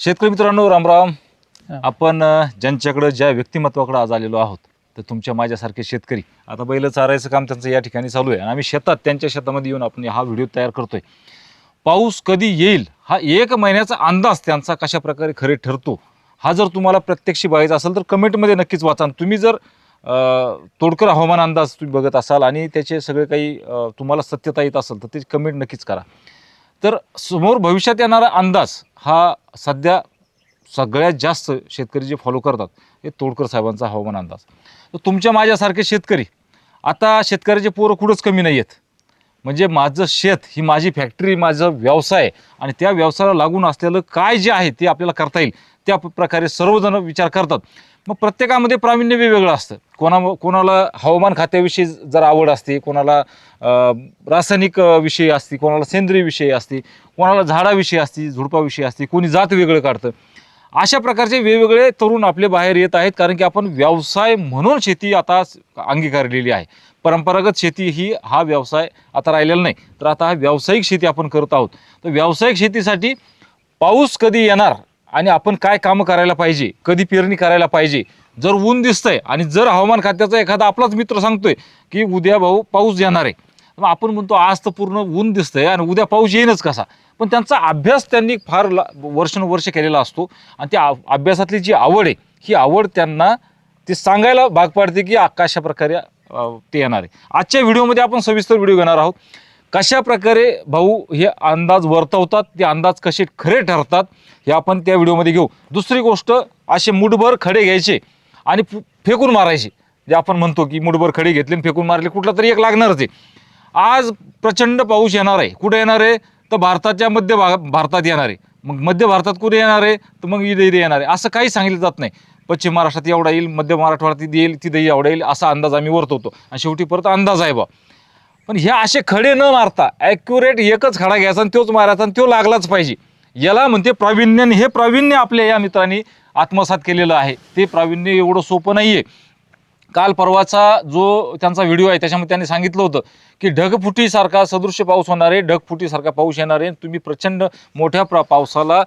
शेतकरी मित्रांनो रामराम. आपण अ, ज्यांच्याकडं ज्या व्यक्तिमत्वाकडे आज आलेलो आहोत तर तुमच्या माझ्यासारखे शेतकरी आता बैल चारायचं काम त्यांचं या ठिकाणी चालू आहे. आणि आम्ही शेतात त्यांच्या शेतामध्ये येऊन आपण हा व्हिडिओ तयार करतोय. पाऊस कधी येईल हा एक महिन्याचा अंदाज त्यांचा कशा प्रकारे खरे ठरतो हा जर तुम्हाला प्रत्यक्षी बघायचा असेल तर कमेंटमध्ये नक्कीच वाचा. आणि तुम्ही जर अ, तोडकर हवामान अंदाज तुम्ही बघत असाल आणि त्याचे सगळे काही अ, तुम्हाला सत्यता येत असेल तर ते कमेंट नक्कीच करा. तर समोर भविष्यात येणारा अंदाज हा सध्या सगळ्यात जास्त शेतकरी जे फॉलो करतात हे तोडकर साहेबांचा हवामान अंदाज. तर तुमच्या माझ्यासारखे शेतकरी आता शेतकऱ्याचे पोरं कुठंच कमी नाही आहेत म्हणजे माझं शेत ही माझी फॅक्टरी माझा व्यवसाय आहे आणि त्या व्यवसायाला लागून असलेलं काय जे आहे ते आपल्याला करता येईल त्या प्रकारे सर्वजण विचार करतात. मग प्रत्येकामध्ये प्रावीण्य वेगवेगळं असतं. कोणा कोणाला हवामान खात्याविषयी जर आवड असते कोणाला रासायनिक विषयी असते कोणाला सेंद्रिय विषयी असते कोणाला झाडाविषयी असते झुडपाविषयी असते कोणी जात वेगळं काढतं. अशा प्रकारचे वेगवेगळे तरुण आपले बाहेर येत आहेत कारण की आपण व्यवसाय म्हणून शेती आता अंगीकारलेली आहे. परंपरागत शेती ही हा व्यवसाय आता राहिलेला नाही. तर आता हा व्यावसायिक शेती आपण करत आहोत. तर व्यावसायिक शेतीसाठी पाऊस कधी येणार? आणि आपण काय कामं करायला पाहिजे कधी पेरणी करायला पाहिजे जर ऊन दिसतंय आणि जर हवामान खात्याचा एखादा आपलाच मित्र सांगतोय की उद्या भाऊ पाऊस येणार आहे. मग आपण म्हणतो आज तर पूर्ण ऊन दिसतंय आणि उद्या पाऊस येईनच कसा? पण त्यांचा अभ्यास त्यांनी फार ला- वर्षानुवर्ष केलेला असतो आणि त्या अभ्यासातली जी आवड आहे ही आवड त्यांना ते सांगायला भाग पाडते की कशा प्रकारे ते येणार आहे. आजच्या व्हिडिओमध्ये आपण सविस्तर व्हिडिओ घेणार आहोत. कशा प्रकारे भाऊ हे अंदाज वर्तवतात ते अंदाज कसे खरे ठरतात हे आपण त्या व्हिडिओमध्ये घेऊ. दुसरी गोष्ट असे मुठभर खडे घ्यायचे आणि फेकून मारायचे. जे आपण म्हणतो की मुठभर खडे घेतले आणि फेकून मारले कुठला तरी एक लागणारच आहे. आज प्रचंड पाऊस येणार आहे. कुठे येणार आहे? तर भारताच्या मध्य भाग भारतात येणार आहे. मग मध्य भारतात कुठे येणार आहे? तर मग इथे इथे येणार आहे. असं काही सांगितलं जात नाही. पश्चिम महाराष्ट्रात एवढा येईल मध्य महाराष्ट्रात येईल तिथे एवढा येईल असा अंदाज आम्ही वर्तवतो. आणि शेवटी परत अंदाज आहे बा. पण हे असे खडे न मारता ॲक्युरेट एकच खडा घ्यायचा आणि तोच मारायचा आणि तो लागलाच पाहिजे. याला म्हणते प्रावीण्य हे प्रावीण्य आपल्या या मित्रांनी आत्मसात केलेलं आहे. ते प्रावीण्य एवढं सोपं नाही आहे काल परवाचा जो त्यांचा व्हिडिओ आहे त्याच्यामध्ये त्यांनी सांगितलं होतं की ढगफुटीसारखा सदृश्य पाऊस होणार आहे ढगफुटीसारखा पाऊस येणार आहे तुम्ही प्रचंड मोठ्या प्र पावसाला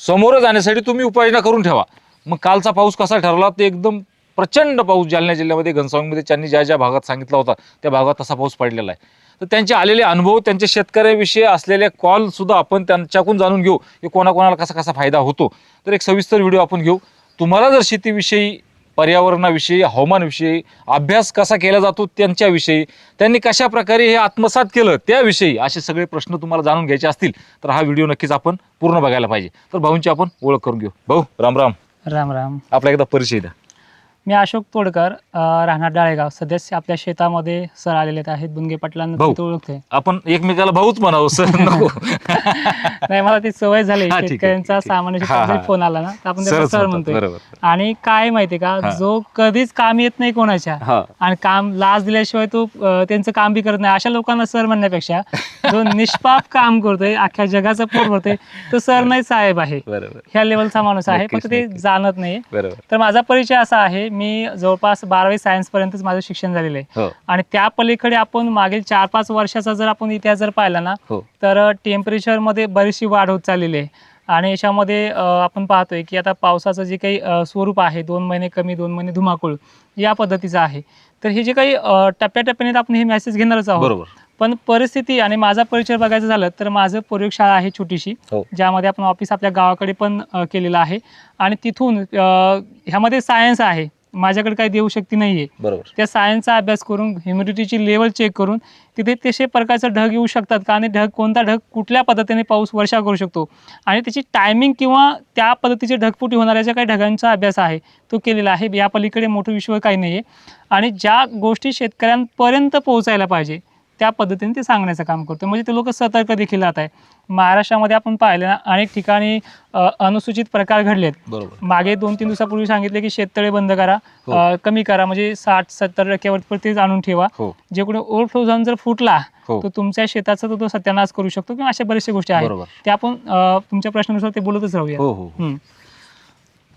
समोरं जाण्यासाठी तुम्ही उपाययोजना करून ठेवा. मग कालचा पाऊस कसा ठरला ते एकदम प्रचंड पाऊस जालना जिल्ह्यामध्ये घनसावंगमध्ये त्यांनी ज्या ज्या भागात सांगितला होता त्या भागात तसा पाऊस पडलेला आहे. तर त्यांचे आलेले अनुभव त्यांचे शेतकऱ्याविषयी असलेले कॉल सुद्धा आपण त्यांच्याकडून जाणून घेऊ की कोणाकोणाला कसा कसा फायदा होतो. तर एक सविस्तर व्हिडिओ आपण घेऊ. तुम्हाला जर शेतीविषयी पर्यावरणाविषयी हवामानविषयी अभ्यास कसा केला जातो त्यांच्याविषयी त्यांनी कशा प्रकारे हे आत्मसात केलं त्याविषयी असे सगळे प्रश्न तुम्हाला जाणून घ्यायचे असतील तर हा व्हिडिओ नक्कीच आपण पूर्ण बघायला पाहिजे. तर भाऊंची आपण ओळख करून घेऊ. भाऊ राम राम. राम राम. आपला एकदा परिचय द्या. मी अशोक तोडकर अ, राहणार डाळेगाव. सध्या आपल्या शेतामध्ये सर आलेले आहेत. बुंगे पाटलांना भाऊ. तिथं ओळखते आपण एकमेकाला भाऊच म्हणावं सर नको. नाही मला ती सवय झाली. हा, ठीक आहे, शेतकऱ्यांचा ठीक आहे. सामान्य हा, शेतकऱ्यांचा हा. फोन आला ना तर आपण त्याला सरच सर म्हणतात, म्हणतोय. बरोबर. आणि काय माहितीये का. जो कधीच काम येत नाही कोणाच्या हा. आणि काम लाच दिल्याशिवाय तो अ, त्यांचं काम बी करत नाही. अशा लोकांना सर म्हणण्यापेक्षा जो निष्पाप काम करतोय अख्ख्या जगाचं पोट भरतोय तो सर नाही साहेब आहे. बरोबर. ह्या लेवलचा माणूस आहे. नक्कीच, फक्त ते नक्कीच. जाणत नाही बरोबर. तर माझा परिचय असा आहे. मी जवळपास बारावी सायन्स पर्यंतच माझं शिक्षण झालेलं आहे. हो. आणि त्या पलीकडे आपण मागील चार पाच वर्षाचा जर आपण इतिहास जर पाहिला ना हो. तर टेम्परेचरमध्ये बरीचशी वाढ होत चाललेली आहे. आणि याच्यामध्ये अ, आपण पाहतोय की आता पावसाचं जे काही अ, स्वरूप आहे दोन महिने कमी दोन महिने धुमाकूळ या पद्धतीचं आहे. तर हे जे काही अ, टप्प्याटप्प्याने आपण हे मेसेज घेणारच आहोत. बरोबर. पण परिस्थिती आणि माझा परिचय बघायचं झालं तर माझं प्रयोगशाळा आहे छोटीशी. हो. ज्यामध्ये आपण ऑफिस आपल्या गावाकडे पण अ, केलेलं आहे. आणि तिथून अ, ह्यामध्ये सायन्स आहे. माझ्याकडे काही देऊ शक्ती नाही आहे बरोबर. त्या सायन्सचा अभ्यास करून ह्युमिडिटीची लेवल चेक करून तिथे तसे प्रकारचं ढग येऊ शकतात का? आणि ढग कोणता ढग कुठल्या पद्धतीने पाऊस वर्षा करू शकतो? आणि त्याची टायमिंग किंवा त्या पद्धतीचे ढगफुटी होणाऱ्या ज्या काही ढगांचा अभ्यास आहे तो केलेला आहे. या पलीकडे मोठं विश्व काही नाही आहे आणि ज्या गोष्टी शेतकऱ्यांपर्यंत पोहोचायला पाहिजे त्या पद्धतीने ते सांगण्याचं काम करतो म्हणजे ते लोक सतर्क देखील राहत आहे महाराष्ट्रामध्ये आपण पाहिलं ना अनेक ठिकाणी अ, अनुसूचित प्रकार घडलेत. बरोबर. मागे दोन तीन दिवसापूर्वी सांगितले की शेततळे बंद करा हो. अ, कमी करा म्हणजे साठ सत्तर टक्क्यावरती आणून ठेवा. हो. जे कोणी ओव्हरफ्लो जाऊन जर फुटला हो. तर तुमच्या शेताचा तो तो सत्यानाश करू शकतो किंवा अशा बऱ्याचशा गोष्टी आहेत. बरोबर. त्या आपण अ, तुमच्या प्रश्नानुसार ते बोलतच राहूया. हो हो. हम्म.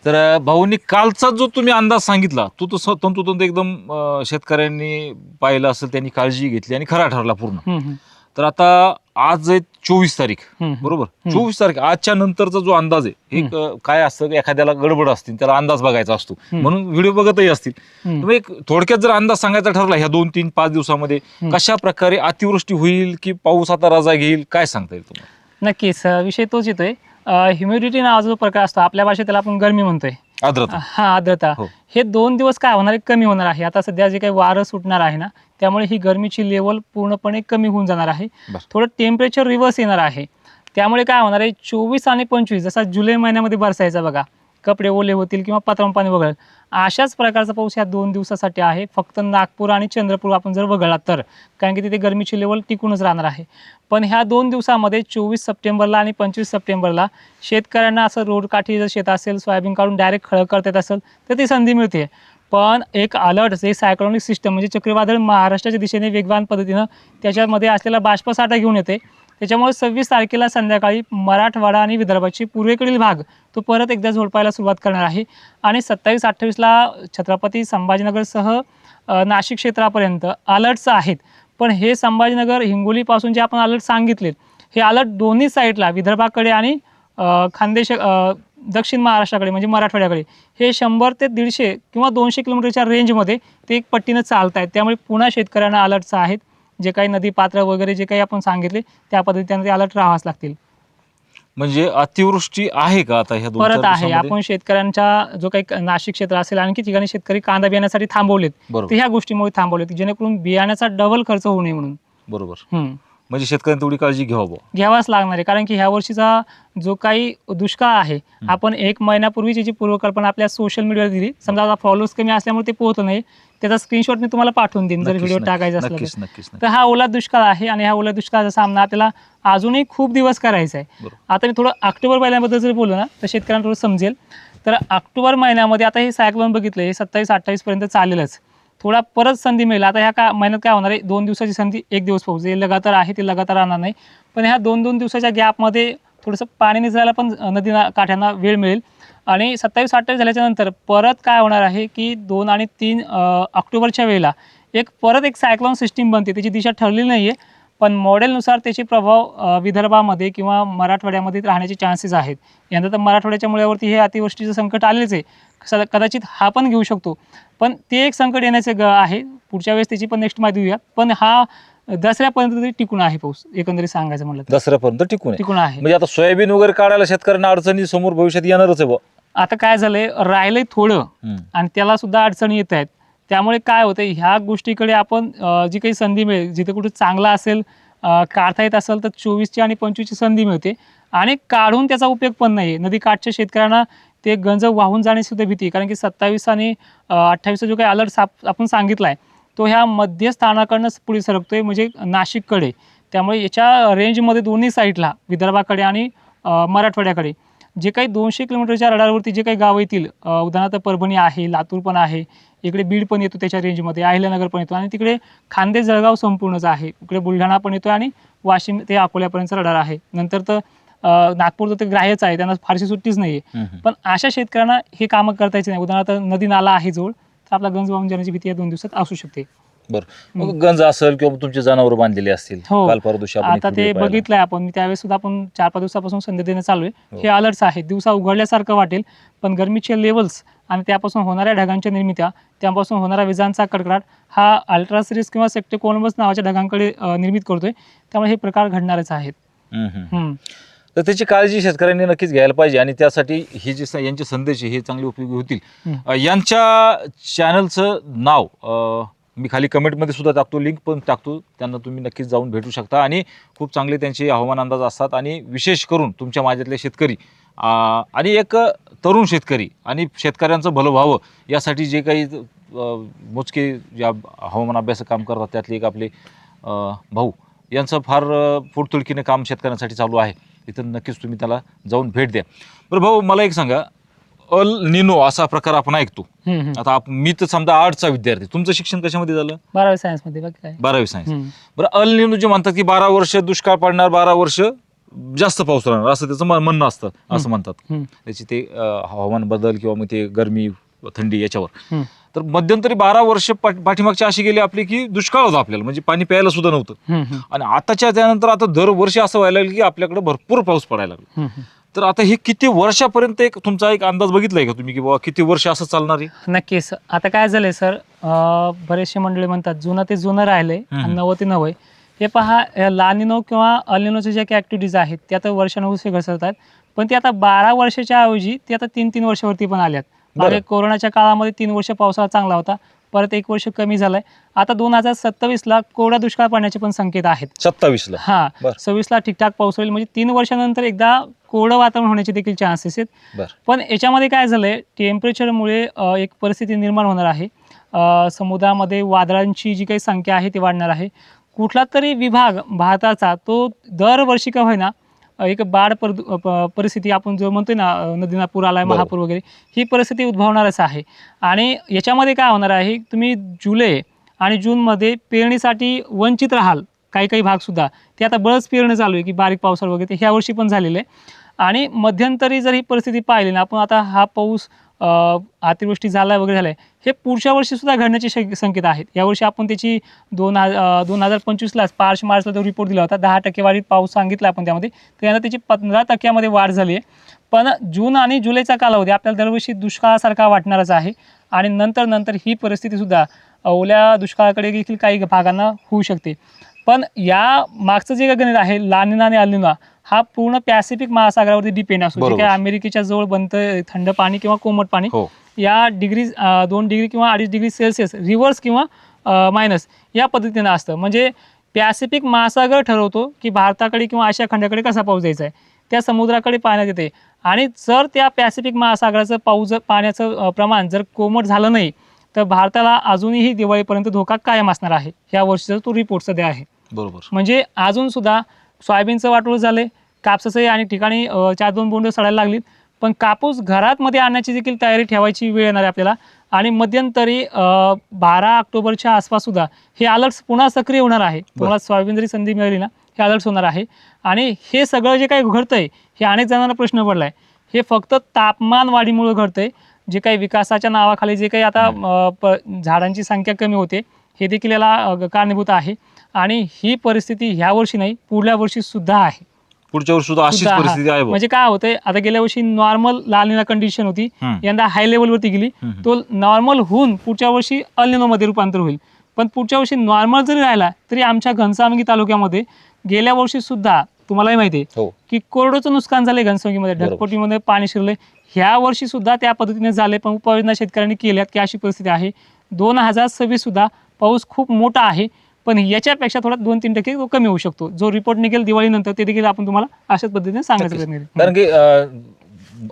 तर भाऊंनी कालचा जो तुम्ही अंदाज सांगितला तो तो तंतोतंत एकदम अ, शेतकऱ्यांनी पाहिला असेल त्यांनी काळजी घेतली आणि खरा ठरला पूर्ण हम्म, हम्म. तर आता आज आहे चोवीस तारीख हम्म. बरोबर. चोवीस तारीख आजच्या नंतरचा जो अंदाज आहे हे क- काय असतं एखाद्याला गडबड असते त्याला अंदाज बघायचा असतो. म्हणून व्हिडिओ बघतही असतील हम्म. तर एक थोडक्यात जर अंदाज सांगायचा ठरला ह्या दोन तीन पाच दिवसामध्ये हम्म. कशा प्रकारे अतिवृष्टी होईल की पाऊस आता रजा घेईल काय सांगता येईल तुम्हाला नक्कीच अं, विषय तोच येतोय ह्युमिडिटी नावाचा जो प्रकार असतो आपल्या भाषेत त्याला आपण गरमी म्हणतोय. आर्द्रता. हा आर्द्रता. हो. हे दोन दिवस काय होणार आहे? कमी होणार आहे. आता सध्या जे काही वारं सुटणार आहे ना त्यामुळे ही गरमीची लेवल पूर्णपणे कमी होऊन जाणार आहे. बर. थोडं टेम्परेचर रिव्हर्स येणार आहे. त्यामुळे काय होणार आहे? चोवीस आणि पंचवीस जसा जुलै महिन्यामध्ये बरसायचा बघा कपडे ओले होतील किंवा पत्राम पाणी वगळेल. अशाच प्रकारचा पाऊस ह्या दोन दिवसासाठी आहे. फक्त नागपूर आणि चंद्रपूर आपण जर वगळला तर. कारण की तिथे गरमीची लेवल टिकूनच राहणार आहे. पण ह्या दोन दिवसामध्ये चोवीस सप्टेंबरला आणि पंचवीस सप्टेंबरला शेतकऱ्यांना असं रोडकाठी जर शेत असेल सोयाबीन काढून डायरेक्ट खळं करता येत असेल तर ती संधी मिळते. पण एक अलर्ट जे सायक्लॉनिक सिस्टम म्हणजे चक्रीवादळ महाराष्ट्राच्या दिशेने वेगवान पद्धतीनं त्याच्यामध्ये असलेला बाष्पसाठा घेऊन येते. त्याच्यामुळे सव्वीस तारखेला संध्याकाळी मराठवाडा आणि विदर्भाची पूर्वेकडील भाग तो परत एकदा झोडपायला सुरुवात करणार आहे. आणि सत्तावीस अठ्ठावीसला छत्रपती संभाजीनगरसह नाशिक क्षेत्रापर्यंत अलर्ट्स आहेत. पण हे संभाजीनगर हिंगोलीपासून जे आपण अलर्ट सांगितलेत हे अलर्ट दोन्ही साईडला विदर्भाकडे आणि खानदेश दक्षिण महाराष्ट्राकडे म्हणजे मराठवाड्याकडे हे शंभर ते दीडशे किंवा दोनशे किलोमीटरच्या रेंजमध्ये ते एक पट्टीनं चालत आहेत त्यामुळे पुन्हा शेतकऱ्यांना अलर्ट्स आहेत. जे काही नदी पात्र वगैरे जे काही आपण सांगितले त्या पद्धतीने ते अलर्ट राहावंच लागतील. म्हणजे अतिवृष्टी आहे का आता ह्या दोन परत चार आहे. दिवसामध्ये? आपण शेतकऱ्यांच्या जो काही नाशिक क्षेत्र असेल आणखी ठिकाणी शेतकरी कांदा बियाण्यासाठी थांबवलेत. बरोबर. ह्या गोष्टीमुळे थांबवलेत जेणेकरून बियाण्याचा डबल खर्च होऊ नये म्हणून. बरोबर. हम्म. म्हणजे शेतकऱ्यांनी तेवढी काळजी घ्यावा बुवा. घ्यावाच लागणार आहे कारण की ह्या वर्षीचा जो काही दुष्काळ आहे आपण एक महिन्यापूर्वीची जी पूर्वकल्पना आपल्या सोशल मीडियावर दिली समजा आता फॉलोअर्स कमी असल्यामुळे ते पोहोचलं नाही त्याचा स्क्रीनशॉट मी तुम्हाला पाठवून देईन जर नक्कीच, व्हिडिओ नक्कीच, टाकायचा असला नक्कीच तर. नक्कीच नक्कीच. तर हा ओला दुष्काळ आहे आणि ह्या ओला दुष्काळाचा सामना आपल्याला अजूनही खूप दिवस करायचा आहे बरोबर. आता मी थोडं ऑक्टोबर महिन्याबद्दल जर बोललो ना तर शेतकऱ्यांना थोडं समजेल तर ऑक्टोबर महिन्यामध्ये आता हे सायक्लोन बघितलं हे सत्तावीस अठ्ठावीस पर्यंत चालेलच थोडा परत संधी मिळेल. आता ह्या का महिन्यात काय होणार आहे? दोन दिवसाची संधी एक दिवस पाऊस जे लगातार आहे ते लगातार राहणार नाही. पण ह्या दोन दोन दिवसाच्या गॅपमध्ये थोडंसं पाणी निचरायला पण नदीना काठ्यांना वेळ मिळेल. आणि सत्तावीस अठ्ठावीस झाल्याच्यानंतर परत काय होणार आहे की दोन आणि तीन ऑक्टोबरच्या वेळेला एक परत एक सायक्लॉन सिस्टीम बनते. त्याची दिशा ठरलेली नाही आहे पण मॉडेलनुसार त्याचे प्रभाव विदर्भामध्ये किंवा मराठवाड्यामध्ये राहण्याचे चान्सेस आहेत. यंदा तर मराठवाड्याच्या मुळ्यावरती हे अतिवृष्टीचं संकट आलेच आहे. कदाचित हा पण घेऊ शकतो. पण ते एक संकट येण्याचे ग आहे. पुढच्या वेळेस त्याची पण नेक्स्ट माहिती देऊया पण हा दसऱ्यापर्यंत तरी टिकून आहे पाऊस एकंदरीत सांगायचं म्हटलं तर. दसऱ्यापर्यंत टिकून आहे. टिकून आहे. म्हणजे आता सोयाबीन वगैरे काढायला शेतकऱ्यांना अडचणी समोर भविष्यात येणारच आहे बुवा. आता काय झालंय? राहिलंय थोडं. हम्म. आणि त्याला सुद्धा अडचणी येत आहेत. त्यामुळे काय होतं ह्या गोष्टीकडे आपण अ, जी काही संधी मिळेल जिथे कुठे चांगला असेल अ, काढता येत असेल तर चोवीसची आणि पंचवीसची संधी मिळते. आणि काढून त्याचा उपयोग पण नाही नदीकाठच्या शेतकऱ्यांना ते गंज वाहून जाण्याची सुद्धा भीती कारण की सत्तावीस आणि अठ्ठावीसचा जो काही अलर्ट आपण सांगितला आहे तो ह्या मध्य स्थानाकडनं पुढे सरकतोय म्हणजे नाशिककडे. त्यामुळे याच्या रेंजमध्ये दोन्ही साईडला विदर्भाकडे आणि मराठवाड्याकडे. जे काही दोनशे किलोमीटरच्या रडारवरती जे काही गावं येतील उदाहरणार्थ परभणी आहे लातूर पण आहे इकडे बीड पण येतो त्याच्या रेंजमध्ये अहिल्यानगर पण येतो आणि तिकडे खांदे जळगाव संपूर्णच आहे. इकडे बुलढाणा पण येतो आणि वाशिम ते अकोल्यापर्यंतचा रडार आहे. नंतर तर नागपूर तर ते ग्राह्यच आहे त्यांना फारशी सुट्टीच नाही. पण अशा शेतकऱ्यांना हे कामं करता यायचे नाही. उदाहरणार्थ नदी नाला आहे जवळ तर आपला गंज वाहून जाण्याची भीती या दोन दिवसात असू शकते. बरं. गंज असेल किंवा तुमचे जनावर बांधलेले असतील हो. आता ते. बघितलंय आपण. त्यावेळेस सुद्धा आपण चार पाच दिवसापासून संधी देणं चालू आहे. हो. हे अलर्ट्स आहेत. दिवसा उघडल्यासारखं वाटेल पण गरमीचे लेवल्स आणि त्यापासून होणाऱ्या ढगांच्या निर्मित्या त्यापासून होणारा विजांचा कडकडाट हा अल्ट्रासिरीज किंवा सेक्टेकोलमस नावाच्या ढगांकडे निर्मित करतोय. त्यामुळे हे प्रकार घडणारच आहेत. तर त्याची काळजी शेतकऱ्यांनी नक्कीच घ्यायला पाहिजे आणि त्यासाठी हे जे स- यांचे संदेश आहे, हे चांगले उपयोगी होतील. अ, यांच्या चॅनलचं नाव अ, मी खाली कमेंटमध्ये सुद्धा टाकतो लिंक पण टाकतो. त्यांना तुम्ही नक्कीच जाऊन भेटू शकता आणि खूप चांगले त्यांचे हवामान अंदाज असतात आणि विशेष करून तुमच्या माझ्यातले शेतकरी आणि एक तरुण शेतकरी आणि शेतकऱ्यांचं भलं व्हावं यासाठी जे काही अ, मोजके या हवामान अभ्यास काम करतात त्यातले एक आपले अ, भाऊ यांचं फार अ, काम शेतकऱ्यांसाठी चालू आहे. इथं नक्कीच तुम्ही त्याला जाऊन भेट द्या. बरं भाऊ मला एक सांगा. अल निनो असा प्रकार आपण ऐकतो. हम्म, हम्म. आता आप- मी तर समजा आर्टचा विद्यार्थी तुमचं शिक्षण कशामध्ये झालं? बारावी सायन्समध्ये बाकी काय? बारावी सायन्स हम्म. बरं अल निनो जे म्हणतात की बारा वर्ष दुष्काळ पडणार बारा वर्ष जास्त पाऊस राहणार असं त्याचं म- म्हणणं असतं असं म्हणतात. हम्म. त्याची ते अ, हवामान बदल किंवा मग ते गरमी थंडी याच्यावर. हम्म. तर मध्यंतरी बारा वर्ष पाठ- पाठीमागची अशी गेली आपली की दुष्काळ होता आपल्याला. म्हणजे पाणी प्यायला सुद्धा नव्हतं. आणि आताच्या त्यानंतर आता दरवर्षी असं व्हायला लागलं की आपल्याकडे भरपूर पाऊस पडायला लागला. तर आता हे किती वर्षापर्यंत एक तुमचा एक अंदाज बघितलाय का तुम्ही की बाबा किती वर्ष असं चालणार आहे? नक्कीच. आता काय झालंय सर बरेचसे मंडळी म्हणतात जुनं ते जुनं राहिलंय नवं ते नवं हे पहा लानिनो किंवा अलिनोच्या ज्या काही ॲक्टिव्हिटीज आहेत त्या आता वर्षानुवर्षे घसरतात. पण ते आता बारा वर्षाच्या ऐवजी ते आता तीन तीन वर्षावरती पण आल्यात. मागे कोरोनाच्या काळामध्ये तीन वर्ष पावसाळा चांगला होता परत एक वर्ष कमी झालाय. आता दोन हजार सत्तावीसला कोरडा दुष्काळ पडण्याचे पण संकेत आहेत. सत्तावीस ला हा बरं. सव्वीसला ठीकठाक पाऊस होईल म्हणजे तीन वर्षानंतर एकदा कोरडं वातावरण होण्याचे देखील चान्सेस आहेत. बर. पण याच्यामध्ये काय झालंय टेम्परेचरमुळे एक परिस्थिती निर्माण होणार आहे. समुद्रामध्ये वादळांची जी काही संख्या आहे ती वाढणार आहे. कुठला तरी विभाग भारताचा तो दरवर्षी का होईना एक बाढ पर परिस्थिती आपण जो म्हणतोय ना नदीना पूर आलाय. महापूर वगैरे ही परिस्थिती उद्भवणारच आहे. आणि याच्यामध्ये काय होणार आहे तुम्ही जुलै आणि जूनमध्ये पेरणीसाठी वंचित राहाल काही काही भाग सुद्धा. ते आता बळच पेरणं चालू आहे की बारीक पावसाळा वगैरे ते ह्या वर्षी पण झालेलं आहे. आणि मध्यंतरी जर ही परिस्थिती पाहिली ना आपण आता हा पाऊस अतिवृष्टी झाला वगैरे झालाय हे पुढच्या वर्षीसुद्धा घडण्याचे शक- संकेत आहेत. यावर्षी आपण त्याची दोन हजार दोन हजार पंचवीसलाच पाच मार्चला तो रिपोर्ट दिला होता. दहा टक्के वाढीत पाऊस सांगितला आपण त्यामध्ये. त्यानंतर त्याची पंधरा टक्क्यामध्ये वाढ झाली आहे. पण जून आणि जुलैचा कालावधी आपल्याला दरवर्षी दुष्काळासारखा वाटणारच आहे. आणि नंतर नंतर ही परिस्थितीसुद्धा ओल्या दुष्काळाकडे देखील काही भागांना होऊ शकते. पण या मागचं जे गणित आहे लानिना आणि अलिना हा पूर्ण पॅसिफिक महासागरावरती डिपेंड असतो. जे. काय अमेरिकेच्या जवळ बनतं थंड पाणी किंवा कोमट पाणी हो. या डिग्री दोन डिग्री किंवा अडीच डिग्री सेल्सिअस रिव्हर्स किंवा मायनस या पद्धतीनं असतं. म्हणजे पॅसिफिक महासागर ठरवतो की भारताकडे किंवा आशिया खंडाकडे कसा पाऊस द्यायचा आहे. त्या समुद्राकडे पाण्यात येते. आणि जर त्या पॅसिफिक महासागराचं पाऊस पाण्याचं प्रमाण जर कोमट झालं नाही तर भारताला अजूनही दिवाळीपर्यंत धोका कायम असणार आहे. ह्या वर्षीचा तो रिपोर्ट सध्या आहे. बरोबर. म्हणजे अजून सुद्धा सोयाबीनचं वाटोळ झाले कापसाचंही अनेक ठिकाणी चार दोन बोंड सडायला लागलीत. पण कापूस घरात मध्ये आणण्याची देखील तयारी ठेवायची वेळ येणार आहे आपल्याला. आणि मध्यंतरी बारा ऑक्टोबरच्या आसपास सुद्धा हे अलर्ट्स पुन्हा सक्रिय होणार आहे. तुम्हाला सोयाबीन जरी संधी मिळाली ना हे अलर्ट्स होणार आहे. आणि हे सगळं जे काही घडतंय हे अनेक जणांना प्रश्न पडलाय. हे फक्त तापमान वाढीमुळे घडतंय. जे काही विकासाच्या नावाखाली जे काही आता झाडांची संख्या कमी होते हे देखील याला कारणीभूत आहे. आणि ही परिस्थिती ह्या वर्षी नाही पुढल्या वर्षी सुद्धा आहे पुढच्या वर्षी सुद्धा अशीच सुद्धा हा. परिस्थिती आहे बुवा. म्हणजे काय होतंय आता गेल्या वर्षी नॉर्मल लाल कंडिशन होती हम्म. यंदा हाय लेवलवरती गेली हम्म. तो नॉर्मल होऊन पुढच्या वर्षी मध्ये रूपांतर होईल पण पुढच्या वर्षी नॉर्मल जरी राहिला तरी आमच्या घनसावंगी तालुक्यामध्ये गेल्या वर्षी सुद्धा तुम्हालाही माहिती आहे हो की कोरडोचं नुकसान झालंय घनसंगीमध्ये बरोबर. पाणी शिरलंय ह्या वर्षी सुद्धा त्या पद्धतीने झाले पण उपाययोजना शेतकऱ्यांनी केल्यात की अशी परिस्थिती आहे दोन हजार सव्वीस सुद्धा पाऊस खूप मोठा आहे पण याच्यापेक्षा थोडा दोन तीन टक्के कमी होऊ शकतो. जो रिपोर्ट निघेल दिवाळीनंतर ते देखील आपण तुम्हाला अशाच पद्धतीने सांगायचं. प्रयत्न. कारण की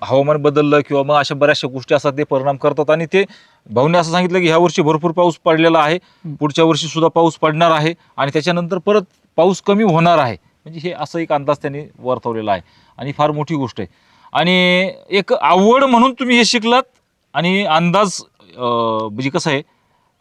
हवामान बदललं किंवा मग अशा बऱ्याचशा गोष्टी असतात ते परिणाम करतात. आणि ते भाऊने असं सांगितलं की ह्या वर्षी भरपूर पाऊस पडलेला आहे. पुढच्या वर्षी सुद्धा पाऊस पडणार आहे. आणि त्याच्यानंतर परत पाऊस कमी होणार आहे. म्हणजे हे असं एक अंदाज त्यांनी वर्तवलेला आहे. आणि फार मोठी गोष्ट आहे. आणि एक आवड म्हणून तुम्ही हे शिकलात. आणि अंदाज म्हणजे कसं आहे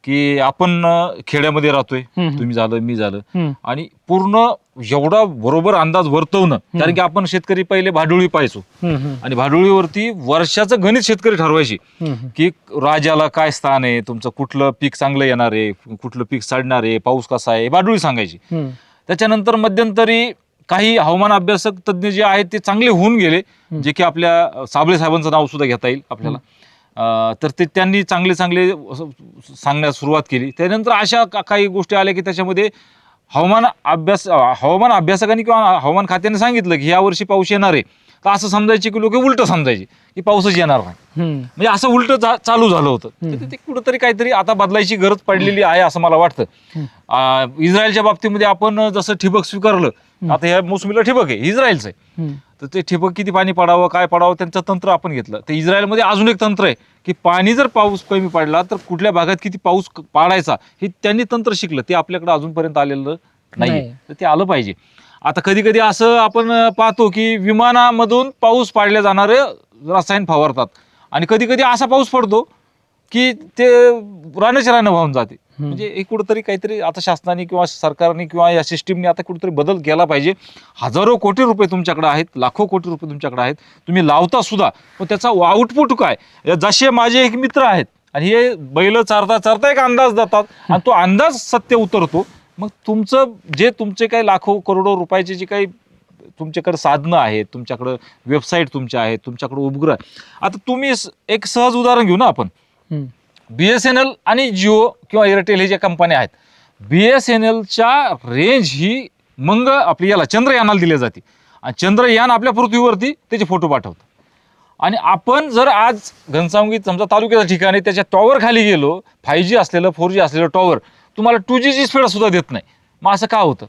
की आपण अं, खेड्यामध्ये राहतोय हम्म. तुम्ही झालं मी झालं. आणि पूर्ण एवढा बरोबर अंदाज वर्तवणं कारण की आपण शेतकरी पहिले भाडोळी पाहायचो हम्म, हम्म. आणि भाडोळीवरती वर्षाचं गणित शेतकरी ठरवायची हम्म. की राजाला काय स्थान आहे तुमचं कुठलं पीक चांगलं येणार आहे कुठलं पीक सडणार आहे पाऊस कसा आहे भाडोळी सांगायची हम्म. त्याच्यानंतर मध्यंतरी काही हवामान अभ्यासक तज्ज्ञ जे आहेत ते चांगले होऊन गेले जे की आपल्या साबळे साहेबांचं नाव सुद्धा घेता येईल आपल्याला तर ते त्यांनी चांगले चांगले सांगण्यास सुरुवात केली. त्यानंतर अशा काही गोष्टी आल्या की त्याच्यामध्ये हवामान अभ्यास हवामान अभ्यासकांनी किंवा हवामान खात्याने सांगितलं की यावर्षी पाऊस येणार आहे. तर असं समजायचे की लोक उलट समजायचे की पाऊसच येणार नाही. म्हणजे असं उलट चालू झालं होतं. ते कुठंतरी काहीतरी आता बदलायची गरज पडलेली आहे असं मला वाटतं. इस्रायलच्या बाबतीमध्ये आपण जसं ठिबक स्वीकारलं आता ह्या मोसमीला ठिबक आहे इस्रायलचं आहे. तर ते ठिबक किती पाणी पडावं काय पडावं त्यांचं तंत्र आपण घेतलं. तर इस्रायलमध्ये अजून एक तंत्र आहे की पाणी जर पाऊस कमी पडला तर कुठल्या भागात किती पाऊस पाडायचा हे त्यांनी तंत्र शिकलं. ते आपल्याकडे अजूनपर्यंत आलेलं नाही. तर ते आलं पाहिजे. आता कधी कधी असं आपण पाहतो की विमानामधून पाऊस पाडल्या जाणारे रसायन फवारतात. आणि कधी कधी असा पाऊस पडतो की ते रानाच्या रानं वाहून जाते. म्हणजे हे कुठंतरी काहीतरी आता शासनाने किंवा सरकारने किंवा या सिस्टीमने आता कुठेतरी बदल केला पाहिजे. हजारो कोटी रुपये तुमच्याकडे आहेत लाखो कोटी रुपये तुमच्याकडे आहेत. तुम्ही लावता सुद्धा. पण त्याचा आउटपुट काय? जसे माझे एक मित्र आहेत आणि हे बैल चारता चारता एक अंदाज जातात आणि तो अंदाज सत्य उतरतो. मग तुमचं जे तुमचे काही लाखो करोडो रुपयाचे जे काही तुमच्याकडे साधनं आहेत तुमच्याकडं वेबसाईट तुमच्या आहेत तुमच्याकडे उपग्रह आहे. आता तुम्ही एक सहज उदाहरण घेऊ ना आपण. बी एस एन एल आणि जिओ किंवा एअरटेल हे ज्या कंपन्या आहेत बी एस एन एलच्या रेंज ही मंग आपली याला चंद्रयानाला दिली जाते. आणि चंद्रयान आपल्या पृथ्वीवरती त्याचे फोटो पाठवतं. आणि आपण जर आज घनसावंगी समजा तालुक्याच्या ठिकाणी त्याच्या टॉवर खाली गेलो फाय जी असलेलं फोर जी असलेलं टॉवर तुम्हाला टू जीची स्पीड सुद्धा देत नाही. मग असं का होतं?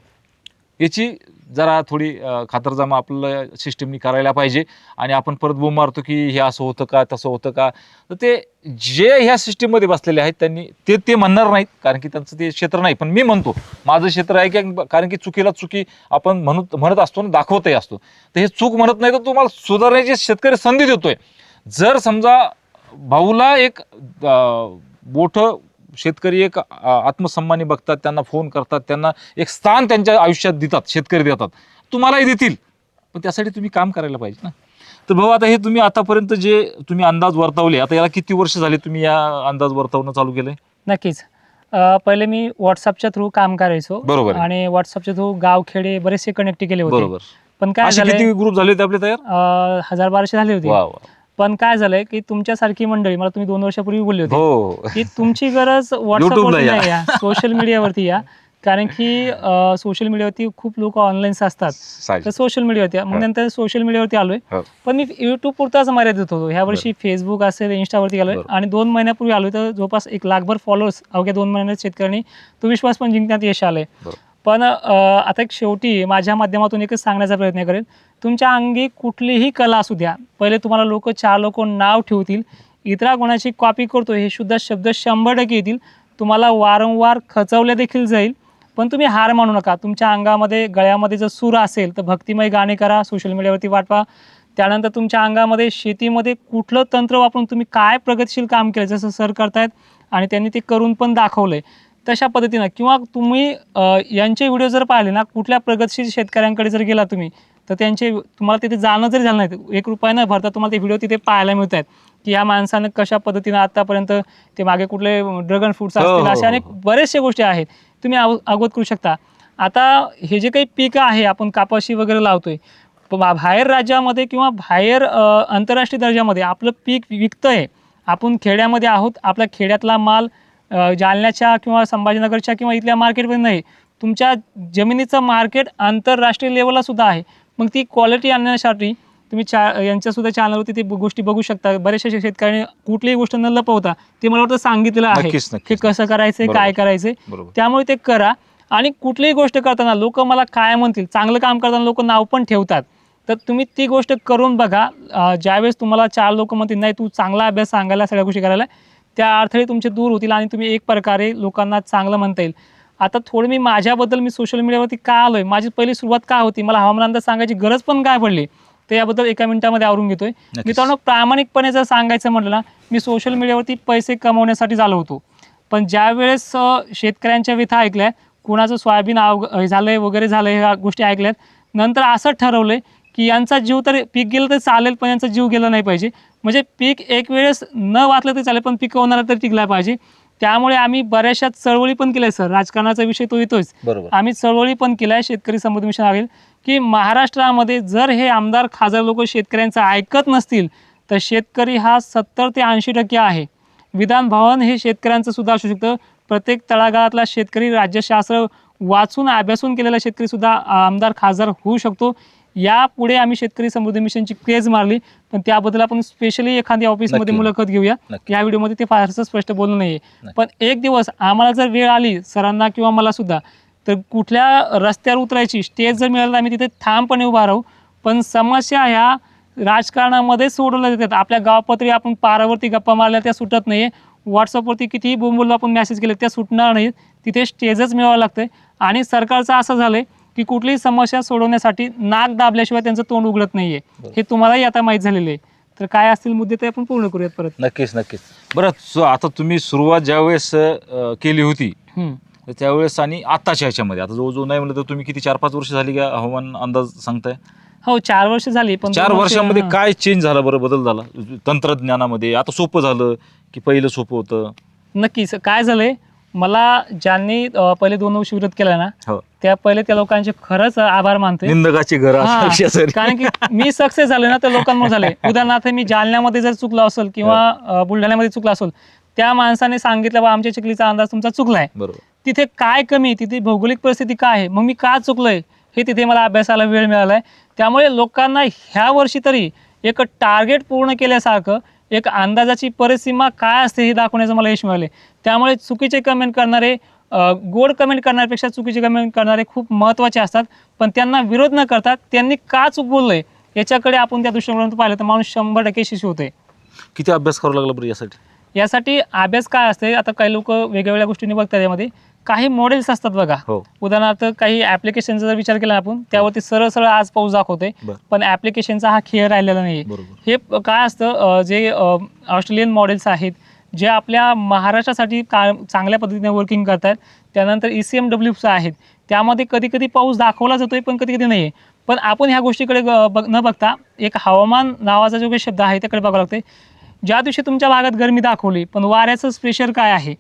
याची जरा थोडी खातरजामा खातरजमा आपल्याला सिस्टीमनी करायला पाहिजे. आणि आपण परत बोम मारतो की हे असं होतं का तसं होतं का? तर ते जे ह्या सिस्टीममध्ये बसलेले आहेत त्यांनी ते ते म्हणणार नाहीत. कारण की त्यांचं ते क्षेत्र नाही. पण मी म्हणतो माझं क्षेत्र आहे की कारण की चुकीला चुकी आपण म्हणत म्हणत असतो आणि दाखवतही असतो. तर हे चूक म्हणत नाही तर तुम्हाला सुधारण्याची शेतकरी संधी देतोय. जर समजा भाऊला एक मोठं शेतकरी एक आत्मसन्मानी बघतात त्यांना फोन करतात त्यांना एक स्थान त्यांच्या आयुष्यात देतात शेतकरी देतात. तुम्हालाही देतील. पण त्यासाठी तुम्ही काम करायला पाहिजे ना. तर भाऊ आता हे तुम्ही आतापर्यंत जे तुम्ही अंदाज वर्तवले आता याला किती वर्ष झाले तुम्ही या अंदाज वर्तवणं चालू केलंय? नक्कीच. पहिले मी व्हॉट्सअपच्या थ्रू काम करायचो. बरोबर. आणि व्हॉट्सअपच्या थ्रू गावखेडे बरेचसे कनेक्ट केले होते. बरोबर. पण काय किती ग्रुप झाले होते आपले तयार? हजार बाराशे झाले होते. पण काय झालंय की तुमच्यासारखी मंडळी मला तुम्ही दोन वर्षापूर्वी बोलले होते हो की तुमची गरज व्हॉट्सअपवरती या. नाही या सोशल मीडियावरती या कारण की सोशल मीडियावरती खूप लोक ऑनलाईन असतात तर साहजिक. सोशल मीडियावरती मग हो. नंतर सोशल मीडियावरती आलोय हो. पण मी युट्यूब पुरताच मर्यादित होतो ह्या वर्षी फेसबुक असेल इंस्टावरती आलोय बरोबर. आणि दोन महिन्यापूर्वी आलोय तर जवळपास एक लाखभर फॉलोअर्स अवघ्या दोन महिन्यात शेतकऱ्यांनी तो विश्वास पण जिंकण्यात यश आलंय बरोबर. पण आता एक शेवटी माझ्या माध्यमातून एकच सांगण्याचा प्रयत्न करेल तुमच्या अंगी कुठलीही कला असू द्या. पहिले तुम्हाला लोक चार लोक नाव ठेवतील. इतरा कोणाची कॉपी करतो हे सुद्धा शब्द शंभर टक्के येतील. तुम्हाला वारंवार खचवले देखील जाईल. पण तुम्ही हार मानू नका. तुमच्या अंगामध्ये गळ्यामध्ये जर सूर असेल तर भक्तिमय गाणे करा सोशल मीडियावरती वाटवा त्यानंतर तुमच्या अंगामध्ये शेतीमध्ये कुठलं तंत्र वापरून तुम्ही काय प्रगतशील काम केलं जसं सर करतायत आणि त्यांनी ते करून पण दाखवलं आहे तशा पद्धतीनं किंवा तुम्ही यांचे व्हिडिओ जर पाहिले ना कुठल्या प्रगतशील शेतकऱ्यांकडे जर गेला तुम्ही तर त्यांचे तुम्हाला तिथे जाणं जरी झालं नाही एक रुपया न भरता तुम्हाला ते व्हिडिओ तिथे पाहायला मिळत आहेत की या माणसानं कशा पद्धतीनं आतापर्यंत ते मागे कुठले ड्रॅगन फ्रूट्स हो, असतील हो, अशा अनेक बरेचशा गोष्टी आहेत. तुम्ही अव- अवगत करू शकता. आता हे जे काही पीक आहे आपण कापाशी वगैरे लावतोय बाहेर राज्यामध्ये किंवा बाहेर आंतरराष्ट्रीय दर्जामध्ये आपलं पीक विकतं आहे आपण खेड्यामध्ये आहोत आपल्या खेड्यातला माल जालन्याच्या किंवा संभाजीनगरच्या किंवा इथल्या मार्केटमध्ये नाही. तुमच्या जमिनीचं मार्केट आंतरराष्ट्रीय लेवलला सुद्धा आहे. मग ती क्वालिटी आणण्यासाठी तुम्ही चा यांच्यासुद्धा चॅनलवरती ते गोष्टी बघू शकता. बऱ्याचशा शेतकऱ्यांनी कुठलीही गोष्ट न लपवता ते मला वाटतं सांगितलेलं आहे. की कसं करायचंय काय बरोबर. त्यामुळे ते करा. आणि कुठलीही गोष्ट करताना लोक मला काय म्हणतील चांगलं काम करताना लोक नाव पण ठेवतात. तर तुम्ही ती गोष्ट करून बघा. ज्यावेळेस तुम्हाला चार लोक म्हणतील नाही तू चांगला अभ्यास सांगायला सगळ्या गोष्टी करायला. त्या अडथळे तुमचे दूर होतील आणि तुम्ही एक प्रकारे लोकांना चांगलं म्हणता येईल. आता थोडं मी माझ्याबद्दल मी सोशल मीडियावरती का आलोय? माझी पहिली सुरुवात का होती? मला हवामान अंदाज सांगायची गरज पण काय पडली? तर याबद्दल एका मिनिटामध्ये आवरून घेतोय. मित्रांनो प्रामाणिकपणे जर सांगायचं म्हटलं ना मी सोशल मीडियावरती पैसे कमवण्यासाठी झालो होतो. पण ज्या वेळेस शेतकऱ्यांच्या व्यथा ऐकल्या कुणाचं सोयाबीन हे झालंय वगैरे झालंय ह्या गोष्टी ऐकल्यात नंतर असं ठरवलंय की यांचा जीव तर पीक गेलं तर चालेल पण यांचा जीव गेला नाही पाहिजे. म्हणजे पीक एक वेळेस न वाचलं तरी चालेल पण पिकवणारा तर टिकला पाहिजे. त्यामुळे आम्ही बऱ्याचशा चळवळी पण केल्या सर. राजकारणाचा विषय तो येतोच. आम्ही चळवळी पण केल्या शेतकरी समृद्धी मिशन आहे की महाराष्ट्रामध्ये जर हे आमदार खासदार लोक शेतकऱ्यांचं ऐकत नसतील तर शेतकरी हा सत्तर ते ऐंशी टक्के आहे. विधान भवन हे शेतकऱ्यांचं सुद्धा असू शकतं. प्रत्येक तळागाळातला शेतकरी राज्यशास्त्र वाचून अभ्यासून केलेला शेतकरी सुद्धा आमदार खासदार होऊ शकतो. यापुढे आम्ही शेतकरी समृद्धी मिशनची क्रेज मारली पण त्याबद्दल आपण स्पेशली एखाद्या ऑफिसमध्ये. मुलाखत घेऊया. या व्हिडिओमध्ये ते फारसं स्पष्ट बोलणं नाहीये. नाही. पण एक दिवस आम्हाला जर वेळ आली सरांना किंवा मला सुद्धा तर कुठल्या रस्त्यावर उतरायची स्टेज जर मिळाला तर आम्ही तिथे ठामपणे उभा राहू. पण समस्या ह्या राजकारणामध्ये सोडवल्या जातात. आपल्या गावपत्री आपण पारावरती गप्पा मारल्या त्या सुटत नाही व्हॉट्सअपवरती कितीही बोंबोल आपण मेसेज केले त्या सुटणार नाहीत तिथे स्टेजच मिळावं लागतंय. आणि सरकारचं असं झालंय की कुठलीही समस्या सोडवण्यासाठी नाक दाबल्याशिवाय त्यांचं तोंड उघडत नाहीये. हे तुम्हालाही आता माहीत झालेलं आहे. तर काय असतील मुद्दे ते आपण पूर्ण करूयात परत. नक्कीच नक्कीच. बरं सो आता तुम्ही सुरुवात ज्यावेळेस अं, केली होती हम्म. तर त्यावेळेस आणि आत्ताच्या ह्याच्यामध्ये आता जवळजवळ नाही म्हणलं तर तुम्ही किती चार पाच वर्ष झाली का हवामान अंदाज सांगताय? हो चार वर्ष झाली पण चार वर्षामध्ये. काय चेंज झाला बरं बदल झाला? तंत्रज्ञानामध्ये आता सोपं झालं की पहिलं सोपं होतं? नक्कीच. काय झालंय मला ज्यांनी अं, पहिले दोन वर्ष विरोध केला ना हो. त्या पहिले त्या लोकांचे खरंच आभार मानतोय. निंदकाची घर कारण की मी सक्सेस झाले ना तर लोकांमुळे झाले उदाहरणार्थ मी जालन्यामध्ये जर चुकलो असेल किंवा बुलढाण्यामध्ये चुकलो असेल त्या माणसाने सांगितलं बा आमच्या चिखलीचा अंदाज तुमचा चुकलाय. तिथे काय कमी तिथे भौगोलिक परिस्थिती काय आहे? मग मी का चुकलोय? हे तिथे मला अभ्यासाला वेळ मिळालाय. त्यामुळे लोकांना ह्या वर्षी तरी एक टार्गेट पूर्ण केल्यासारखं एक अंदाजाची परिसीमा काय असते हे दाखवण्याचं मला यश मिळाले त्यामुळे चुकीचे कमेंट करणारे गोड कमेंट करण्यापेक्षा चुकीचे कमेंट करणारे खूप महत्त्वाचे असतात. पण त्यांना विरोध न करता त्यांनी का चूक बोललंय याच्याकडे आपण त्या दृष्टिकोनातून पाहिलं तर माणूस शंभर टक्के यशस्वी होते किती अभ्यास करावा लागला बरं यासाठी? यासाठी अभ्यास काय असते आता काही लोक वेगवेगळ्या गोष्टींनी बघतात यामध्ये. काही मॉडेल्स असतात बघा. हो. उदाहरणार्थ काही ॲप्लिकेशनचा जर विचार केला आपण त्यावरती सरळ सरळ आज पाऊस दाखवते पण ॲप्लिकेशनचा हा खेळ राहिलेला नाही हे काय असतं जे ऑस्ट्रेलियन मॉडेल्स आहेत जे आपल्या महाराष्ट्रासाठी का चांगल्या पद्धतीने वर्किंग करत आहेत त्यानंतर ई सी एम डब्ल्यूचं आहेत. त्यामध्ये कधी कधी पाऊस दाखवला जातोय पण कधी कधी नाही आहे पण आपण ह्या गोष्टीकडे ग- बघ न बघता एक हवामान नावाचा जो काही शब्द आहे त्याकडे बघावं लागते ज्या दिवशी तुमच्या भागात गरमी दाखवली पण वाऱ्याचं प्रेशर काय आहे?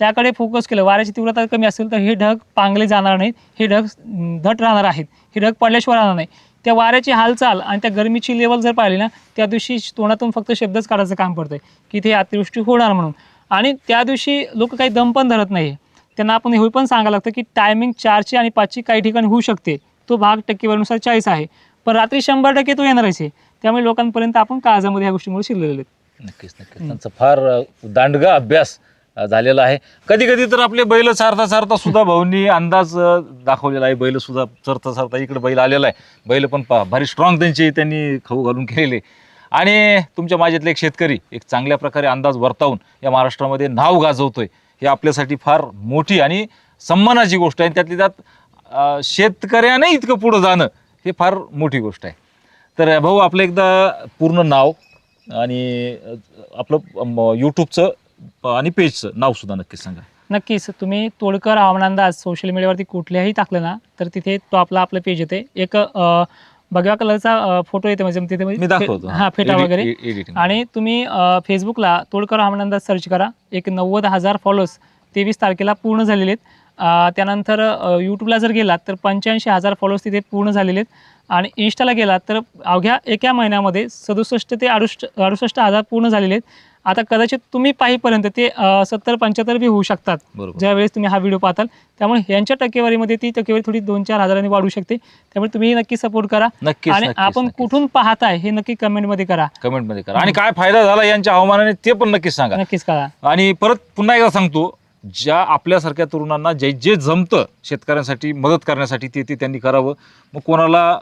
त्याकडे फोकस केलं. वाऱ्याची तीव्रता कमी असेल तर हे ढग पांगले जाणार नाहीत. हे ढग धट राहणार आहेत. हे ढग पडल्याशिवाय राहणार नाही. त्या वाऱ्याची हालचाल आणि त्या गरमीची लेवल जर पाहिली ना त्या दिवशी तोंडातून फक्त शब्दच काढायचं काम पडतंय की इथे अतिवृष्टी होणार म्हणून. आणि त्या दिवशी लोक काही दम पण धरत नाही त्यांना आपण हे पण सांगायला लागतं की टायमिंग चारची आणि पाचची काही ठिकाणी होऊ शकते. तो भाग टक्केवारीनुसार चाळीस आहे. पण रात्री शंभर टक्के तो येणारच आहे. त्यामुळे लोकांपर्यंत आपण काळजामध्ये ह्या गोष्टीमुळे शिरलेले आहेत. नक्कीच नक्कीच. त्यांचा फार दांडगा अभ्यास झालेला आहे. कधी कधी तर आपले बैल चारता चारता सुद्धा भाऊंनी अंदाज दाखवलेला आहे. बैल सुद्धा चरता चारता इकडे बैल आलेला आहे. बैल पण पहा भारी स्ट्रॉंग त्यांची त्यांनी खाऊ घालून केलेले आणि तुमच्या माझ्यातले एक शेतकरी एक चांगल्या प्रकारे अंदाज वर्तावून या महाराष्ट्रामध्ये नाव गाजवतोय. हे आपल्यासाठी फार मोठी आणि सन्मानाची गोष्ट आहे. त्यातली त्यात शेतकऱ्याने इतकं पुढं जाणं हे फार मोठी गोष्ट आहे. तर भाऊ आपलं एकदा पूर्ण नाव आणि आपलं यूट्यूबचं आणि पेजचं नाव सुद्धा नक्कीच सांगा. नक्कीच तुम्ही तोडकर हवामान अंदाज सोशल मीडियावरती कुठल्याही टाकलं ना तर तिथे टॉपला आपलं पेज येते. एक अं, भगव्या कलरचा फोटो येते म्हणजे तिथे मी दाखवतो. हा फेटा वगैरे. एडिटिंग आणि तुम्ही अं, फेसबुकला तोडकर हवामान अंदाज सर्च करा. एक नव्वद हजार फॉलोअर्स तेवीस तारखेला पूर्ण झालेले आहेत. अं, त्यानंतर अं, यूट्यूबला जर गेलात तर पंच्याऐंशी हजार फॉलोअर्स तिथे पूर्ण झालेले आहेत. आणि इन्स्टाला गेलात तर अवघ्या एका महिन्यामध्ये सदुसष्ट ते अडुष्ट अडुसष्ट हजार पूर्ण झालेले आहेत. आता कदाचित तुम्ही पाहीपर्यंत ते सत्तर पंच्याहत्तर बी होऊ शकतात. ज्यावेळेस तुम्ही हा व्हिडिओ पाहताल. त्यामुळे यांच्या टक्केवारीमध्ये ती टक्केवारी थोडी दोन चार हजारांनी वाढू शकते. त्यामुळे तुम्ही नक्की सपोर्ट करा. आणि आपण. कुठून पाहताय हे नक्की कमेंटमध्ये करा. कमेंटमध्ये करा. आणि काय फायदा झाला यांच्या हवामानाने ते पण नक्कीच सांगा. नक्कीच करा. आणि परत पुन्हा एकदा सांगतो ज्या आपल्यासारख्या तरुणांना जे जे जमतं शेतकऱ्यांसाठी मदत करण्यासाठी ते ते त्यांनी करावं. मग कोणाला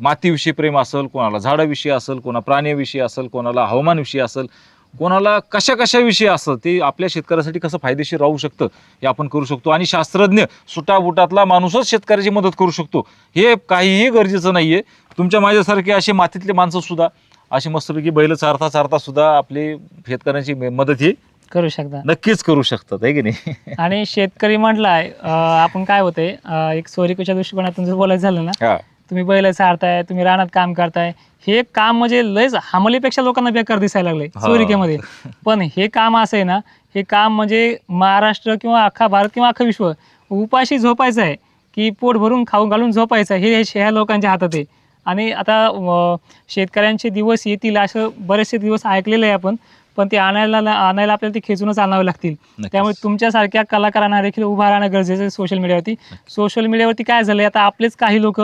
मातीविषयी प्रेम असेल कोणाला झाडाविषयी असेल कोणा प्राण्याविषयी असेल कोणाला हवामानविषयी असेल कोणाला कशा कशाविषयी असतं ते आपल्या शेतकऱ्यासाठी कसं फायदेशीर राहू शकतं हे आपण करू शकतो. आणि शास्त्रज्ञ सुटाबुटातला माणूसच शेतकऱ्याची मदत करू शकतो. हे काहीही गरजेचं नाही आहे तुमच्या माझ्यासारखे असे मातीतले माणसंसुद्धा असे अशी मस्तपैकी बैल चारता चारतासुद्धा आपली शेतकऱ्यांची मदत ही करू शकता. नक्कीच करू शकतात आहे की नाही? आणि शेतकरी म्हटलाय आपण काय होतंय अं, एक सोयरिकेच्या दृष्टिकोनातून जर बोलायचं झालं ना हा. तुम्ही बैल चारताय तुम्ही रानात काम करताय हे काम म्हणजे लयच हमालीपेक्षा लोकांना बेकार दिसायला लागले हा. सोयरिकेमध्ये. पण हे काम असं आहे ना हे काम म्हणजे महाराष्ट्र किंवा अख्खा भारत किंवा अख्खं विश्व उपाशी झोपायचं आहे की पोट भरून खाऊ घालून झोपायचं आहे हे हे ह्या लोकांच्या हातात आहे. आणि आता अं, शेतकऱ्यांचे दिवस येतील असं बरेचसे दिवस ऐकलेले आहे आपण पण ते आणायला आणायला आपल्याला ते खेचूनच आणावे लागतील. त्यामुळे तुमच्यासारख्या कलाकारांना देखील उभा राहणं गरजेचं आहे सोशल मीडियावरती सोशल मीडियावरती काय झालंय? आता आपलेच काही लोक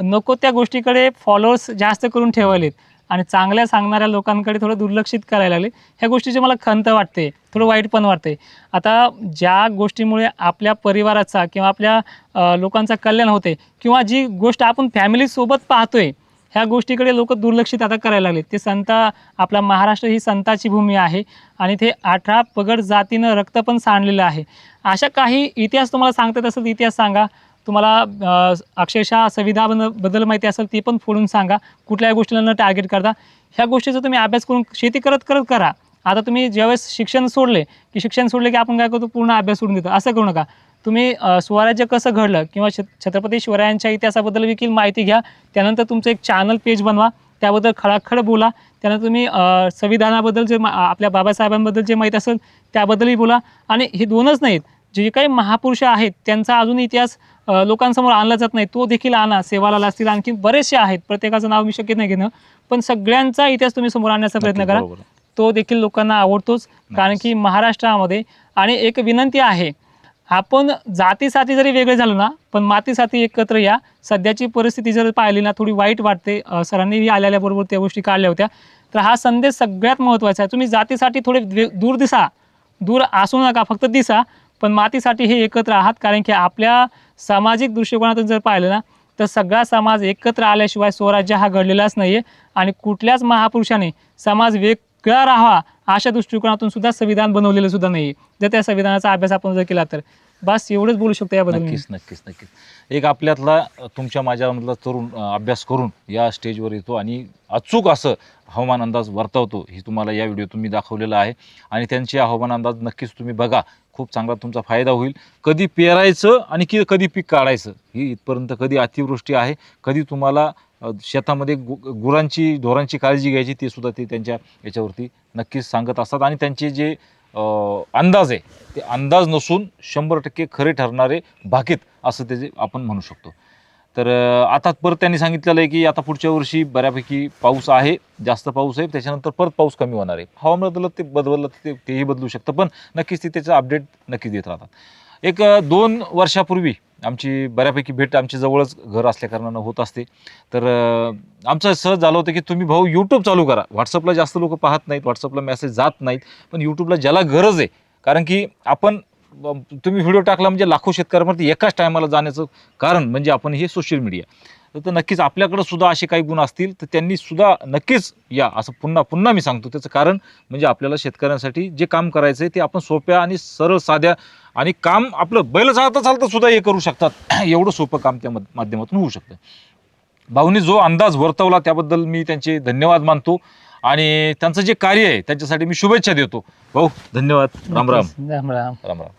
नको त्या गोष्टीकडे फॉलोअर्स जास्त करून ठेवायलेत. आणि चांगल्या सांगणाऱ्या लोकांकडे थोडं दुर्लक्षित करायला लागले. ह्या गोष्टीची मला खंत वाटते. थोडं वाईट पण वाटते. आता ज्या गोष्टीमुळे आपल्या परिवाराचा किंवा आपल्या लोकांचा कल्याण होते किंवा जी गोष्ट आपण फॅमिलीसोबत पाहतोय ह्या गोष्टीकडे लोक दुर्लक्षित आता करायला लागले ते संत आपला महाराष्ट्र ही संताची भूमी आहे आणि ते अठरा पगड जातीनं रक्त पण सांडलेलं आहे. अशा काही इतिहास तुम्हाला सांगता येत असेल इतिहास सांगा. तुम्हाला अक्षरशः संविधानबद्दल माहिती असेल ती पण फोडून सांगा. कुठल्याही गोष्टीला न टार्गेट करता. ह्या गोष्टीचा तुम्ही अभ्यास करून शेती करत करत करा. आता तुम्ही ज्यावेळेस शिक्षण सोडले की शिक्षण सोडले की आपण काय करतो? पूर्ण अभ्यास सोडून देतो. असं करू नका. तुम्ही स्वराज्य कसं घडलं किंवा छत्रपती शिवरायांच्या इतिहासाबद्दल देखील माहिती घ्या. त्यानंतर तुमचं एक चॅनल पेज बनवा. त्याबद्दल खडाखड बोला. त्यानंतर तुम्ही संविधानाबद्दल जे आपल्या बाबासाहेबांबद्दल जे माहीत असेल त्याबद्दलही बोला. आणि हे दोनच नाहीत. जे काही महापुरुष आहेत त्यांचा अजून इतिहास लोकांसमोर आणला जात नाही. तो देखील आणा. सेवालाल असतील आणखी बरेचसे आहेत. प्रत्येकाचं नाव मी शक्य नाही घेणं. पण सगळ्यांचा इतिहास तुम्ही समोर आणण्याचा प्रयत्न करा. तो देखील लोकांना आवडतोच कारण की महाराष्ट्रामध्ये आणि एक विनंती आहे आपण जातीसाठी जरी वेगळे झालो ना पण मातीसाठी एकत्र या. सध्याची परिस्थिती जर पाहिली ना थोडी वाईट वाटते. अ, सरांनीही आल्याबरोबर त्या गोष्टी काढल्या होत्या. तर हा संदेश सगळ्यात महत्त्वाचा आहे. तुम्ही जातीसाठी थोडे दूर दिसा. दूर असू नका फक्त दिसा. पण मातीसाठी हे एकत्र आहात कारण की आपल्या सामाजिक दृष्टिकोनातून जर पाहिलं ना तर सगळा समाज एकत्र आल्याशिवाय स्वराज्य हा घडलेलाच नाही आहे आणि कुठल्याच महापुरुषाने समाज किंवा राहावा अशा दृष्टिकोनातून सुद्धा संविधान बनवलेलं सुद्धा नाही. जर त्या संविधानाचा अभ्यास आपण जर केला तर. बस एवढंच बोलू शकतो याबद्दल नक्कीच नक्कीच नक्कीच. एक आपल्यातला तुमच्या माझ्यामधला तरुण अभ्यास करून या स्टेजवर येतो आणि अचूक असं हवामान अंदाज वर्तवतो हे तुम्हाला या व्हिडिओतून मी दाखवलेलं आहे. आणि त्यांचे हवामान अंदाज नक्कीच तुम्ही बघा. खूप चांगला तुमचा फायदा होईल. कधी पेरायचं आणि की कधी पीक काढायचं ही इथपर्यंत कधी अतिवृष्टी आहे कधी तुम्हाला शेतामध्ये गु गुरांची ढोरांची काळजी घ्यायची ते सुद्धा ते त्यांच्या याच्यावरती नक्कीच सांगत असतात. आणि त्यांचे जे अंदाज आहे ते अंदाज नसून शंभर टक्के खरे ठरणारे भाकीत असं त्याचे आपण म्हणू शकतो. तर आता परत त्यांनी सांगितलेलं आहे की आता पुढच्या वर्षी बऱ्यापैकी पाऊस आहे जास्त पाऊस आहे त्याच्यानंतर परत पाऊस कमी होणार आहे. हवामान बदलत ते बदललं ते तेही बदलू शकतं पण नक्कीच ते त्याचं अपडेट नक्कीच देत राहतात. एक दोन वर्षापूर्वी आमची बऱ्यापैकी भेट आमची जवळच घर असल्याकारणानं होत असते. तर आमचं सहज झालं होतं की तुम्ही भाऊ यूट्यूब चालू करा. व्हॉट्सअपला जास्त लोक पाहत नाहीत व्हॉट्सअपला मेसेज जात नाहीत पण यूट्यूबला ज्याला गरज आहे कारण की आपण तुम्ही व्हिडिओ टाकला म्हणजे लाखो शेतकऱ्यांवरती एकाच टायमाला जाण्याचं कारण म्हणजे आपण हे सोशल मीडिया तर ते नक्कीच आपल्याकडं सुद्धा असे काही गुण असतील तर त्यांनी सुद्धा नक्कीच या असं पुन्हा पुन्हा मी सांगतो. त्याचं कारण म्हणजे आपल्याला शेतकऱ्यांसाठी जे काम करायचं आहे ते आपण सोप्या आणि सरळ साध्या आणि काम आपलं बैल चालता चालता सुद्धा हे करू शकतात. एवढं सोपं काम त्या मध- माध्यमातून होऊ शकतं. भाऊनी जो अंदाज वर्तवला त्याबद्दल मी त्यांचे धन्यवाद मानतो आणि त्यांचं जे कार्य आहे त्याच्यासाठी मी शुभेच्छा देतो. भाऊ धन्यवाद. राम राम. राम राम. राम राम.